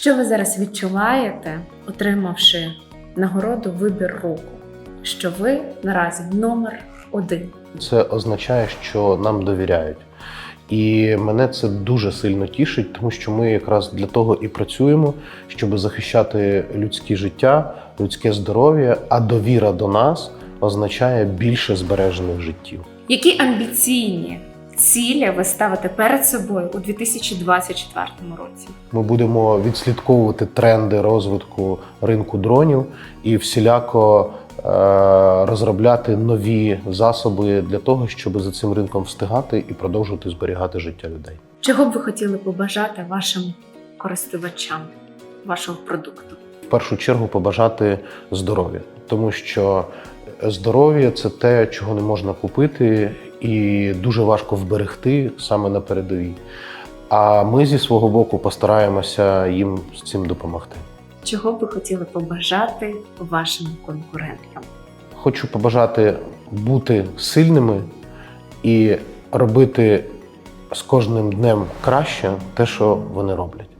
Що ви зараз відчуваєте, отримавши нагороду вибір року? Що ви наразі номер один? Це означає, що нам довіряють. І мене це дуже сильно тішить, тому що ми якраз для того і працюємо, щоб захищати людське життя, людське здоров'я, а довіра до нас означає більше збережених життів. Які амбіційні цілі ви ставите перед собою у 2024 році? Ми будемо відслідковувати тренди розвитку ринку дронів і всіляко е, розробляти нові засоби для того, щоб за цим ринком встигати і продовжувати зберігати життя людей. Чого б ви хотіли побажати вашим користувачам вашого продукту? в першу чергу побажати здоров'я, тому що здоров'я це те, чого не можна купити, і дуже важко вберегти саме на передовій. А ми зі свого боку постараємося їм з цим допомогти. Чого б ви хотіли побажати вашим конкурентам? Хочу побажати бути сильними і робити з кожним днем краще те, що вони роблять.